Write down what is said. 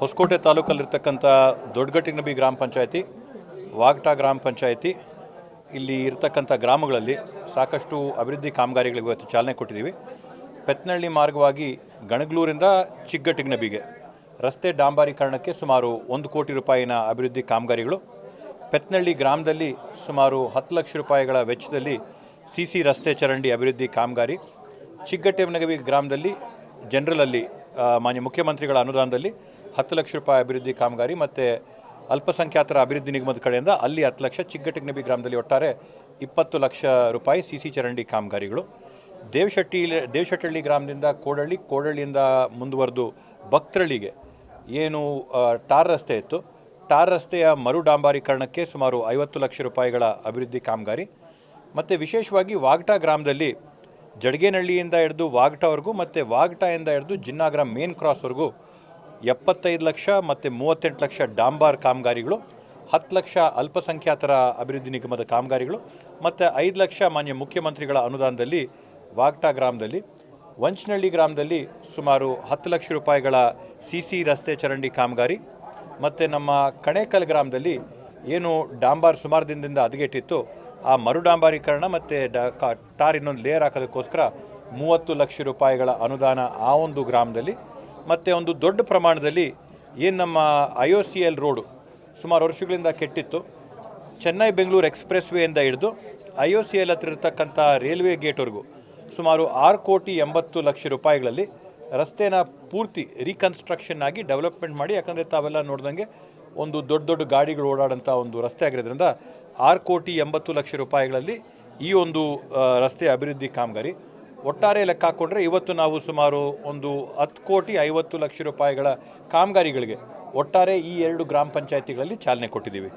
ಹೊಸಕೋಟೆ ತಾಲೂಕಲ್ಲಿರ್ತಕ್ಕಂಥ ದೊಡ್ಡಗಟ್ಟಿನಬಿ ಗ್ರಾಮ ಪಂಚಾಯತಿ, ವಾಗ್ಟಾ ಗ್ರಾಮ ಪಂಚಾಯತಿ, ಇಲ್ಲಿ ಇರ್ತಕ್ಕಂಥ ಗ್ರಾಮಗಳಲ್ಲಿ ಸಾಕಷ್ಟು ಅಭಿವೃದ್ಧಿ ಕಾಮಗಾರಿಗಳಿಗೆ ಇವತ್ತು ಚಾಲನೆ ಕೊಟ್ಟಿದ್ದೀವಿ. ಪೆತ್ನಹಳ್ಳಿ ಮಾರ್ಗವಾಗಿ ಗಣಗ್ಲೂರಿಂದ ಚಿಕ್ಕಗಟ್ಟಿನಬಿಗೆ ರಸ್ತೆ ಡಾಂಬಾರೀಕರಣಕ್ಕೆ ಸುಮಾರು ಒಂದು ಕೋಟಿ ರೂಪಾಯಿನ ಅಭಿವೃದ್ಧಿ ಕಾಮಗಾರಿಗಳು. ಪೆತ್ನಹಳ್ಳಿ ಗ್ರಾಮದಲ್ಲಿ ಸುಮಾರು ಹತ್ತು ಲಕ್ಷ ರೂಪಾಯಿಗಳ ವೆಚ್ಚದಲ್ಲಿ ಸಿ ಸಿ ರಸ್ತೆ ಚರಂಡಿ ಅಭಿವೃದ್ಧಿ ಕಾಮಗಾರಿ. ಚಿಕ್ಕಗಟ್ಟೆನಗವಿ ಗ್ರಾಮದಲ್ಲಿ ಜನರಲಲ್ಲಿ ಮಾನ್ಯ ಮುಖ್ಯಮಂತ್ರಿಗಳ ಅನುದಾನದಲ್ಲಿ ಹತ್ತು ಲಕ್ಷ ರೂಪಾಯಿ ಅಭಿವೃದ್ಧಿ ಕಾಮಗಾರಿ ಮತ್ತು ಅಲ್ಪಸಂಖ್ಯಾತರ ಅಭಿವೃದ್ಧಿ ನಿಗಮದ ಕಡೆಯಿಂದ ಅಲ್ಲಿ ಹತ್ತು ಲಕ್ಷ ಚಿಕ್ಕಟಗ್ನಬಿ ಗ್ರಾಮದಲ್ಲಿ ಒಟ್ಟಾರೆ ಇಪ್ಪತ್ತು ಲಕ್ಷ ರೂಪಾಯಿ ಸಿ ಸಿ ಚರಂಡಿ ಕಾಮಗಾರಿಗಳು. ದೇವಶೆಟ್ಟಿ ದೇವಶೆಟ್ಟಹಳ್ಳಿ ಗ್ರಾಮದಿಂದ ಕೋಡಳ್ಳಿ, ಕೋಡಳ್ಳಿಯಿಂದ ಮುಂದುವರೆದು ಭಕ್ತರಳ್ಳಿಗೆ ಏನು ಟಾರ್ ರಸ್ತೆ ಇತ್ತು. ಟಾರ್ ರಸ್ತೆಯ ಮರು ಡಾಂಬಾರೀಕರಣಕ್ಕೆ ಸುಮಾರು ಐವತ್ತು ಲಕ್ಷ ರೂಪಾಯಿಗಳ ಅಭಿವೃದ್ಧಿ ಕಾಮಗಾರಿ. ಮತ್ತು ವಿಶೇಷವಾಗಿ ವಾಗಟ ಗ್ರಾಮದಲ್ಲಿ ಜಡಗೇನಹಳ್ಳಿಯಿಂದ ಹಿಡಿದು ವಾಗಟವರೆಗೂ ಮತ್ತು ವಾಗಟಾಯಿಂದ ಹಿಡಿದು ಜಿನ್ನಾಗ್ರಾಮ್ ಮೇನ್ ಕ್ರಾಸ್ವರೆಗೂ ಎಪ್ಪತ್ತೈದು ಲಕ್ಷ ಮತ್ತು ಮೂವತ್ತೆಂಟು ಲಕ್ಷ ಡಾಂಬಾರ್ ಕಾಮಗಾರಿಗಳು, ಹತ್ತು ಲಕ್ಷ ಅಲ್ಪಸಂಖ್ಯಾತರ ಅಭಿವೃದ್ಧಿ ನಿಗಮದ ಕಾಮಗಾರಿಗಳು, ಮತ್ತು ಐದು ಲಕ್ಷ ಮಾನ್ಯ ಮುಖ್ಯಮಂತ್ರಿಗಳ ಅನುದಾನದಲ್ಲಿ ವಾಗ್ಟಾ ಗ್ರಾಮದಲ್ಲಿ, ವಂಚನಹಳ್ಳಿ ಗ್ರಾಮದಲ್ಲಿ ಸುಮಾರು ಹತ್ತು ಲಕ್ಷ ರೂಪಾಯಿಗಳ ಸಿ ಸಿ ರಸ್ತೆ ಚರಂಡಿ ಕಾಮಗಾರಿ, ಮತ್ತು ನಮ್ಮ ಕಣೇಕಲ್ ಗ್ರಾಮದಲ್ಲಿ ಏನು ಡಾಂಬಾರ್ ಸುಮಾರು ದಿನದಿಂದ ಹದಗೆಟ್ಟಿತ್ತು, ಆ ಮರು ಡಾಂಬಾರೀಕರಣ ಮತ್ತು ಟಾರ್ ಇನ್ನೊಂದು ಲೇಯರ್ ಹಾಕೋದಕ್ಕೋಸ್ಕರ ಮೂವತ್ತು ಲಕ್ಷ ರೂಪಾಯಿಗಳ ಅನುದಾನ ಆ ಒಂದು ಗ್ರಾಮದಲ್ಲಿ ಮತ್ತು ಒಂದು ದೊಡ್ಡ ಪ್ರಮಾಣದಲ್ಲಿ ಏನು ನಮ್ಮ I O C L road ಸುಮಾರು ವರ್ಷಗಳಿಂದ ಕೆಟ್ಟಿತ್ತು. ಚೆನ್ನೈ ಬೆಂಗಳೂರು ಎಕ್ಸ್ಪ್ರೆಸ್ ವೇಯಿಂದ ಹಿಡಿದು ಐ ಒ ಸಿ ಎಲ್ ಹತ್ರ ಇರತಕ್ಕಂಥ ರೈಲ್ವೆ ಗೇಟ್ವರೆಗೂ ಸುಮಾರು ಆರು ಕೋಟಿ ಎಂಬತ್ತು ಲಕ್ಷ ರೂಪಾಯಿಗಳಲ್ಲಿ ರಸ್ತೆನ ಪೂರ್ತಿ ರೀಕನ್ಸ್ಟ್ರಕ್ಷನ್ ಆಗಿ ಡೆವಲಪ್ಮೆಂಟ್ ಮಾಡಿ, ಯಾಕಂದರೆ ತಾವೆಲ್ಲ ನೋಡ್ದಂಗೆ ಒಂದು ದೊಡ್ಡ ದೊಡ್ಡ ಗಾಡಿಗಳು ಓಡಾಡೋಂಥ ಒಂದು ರಸ್ತೆ ಆಗಿರೋದ್ರಿಂದ ಆರು ಕೋಟಿ ಎಂಬತ್ತು ಲಕ್ಷ ರೂಪಾಯಿಗಳಲ್ಲಿ ಈ ಒಂದು ರಸ್ತೆ ಅಭಿವೃದ್ಧಿ ಕಾಮಗಾರಿ ಒಟ್ಟಾರೆ ಲೆಕ್ಕ ಹಾಕ್ಕೊಂಡ್ರೆ ಇವತ್ತು ನಾವು ಸುಮಾರು ಒಂದು ಹತ್ತು ಕೋಟಿ ಐವತ್ತು ಲಕ್ಷ ರೂಪಾಯಿಗಳ ಕಾಮಗಾರಿಗಳಿಗೆ ಒಟ್ಟಾರೆ ಈ ಎರಡು ಗ್ರಾಮ ಪಂಚಾಯತಿಗಳಲ್ಲಿ ಚಾಲನೆ ಕೊಟ್ಟಿದ್ದೀವಿ.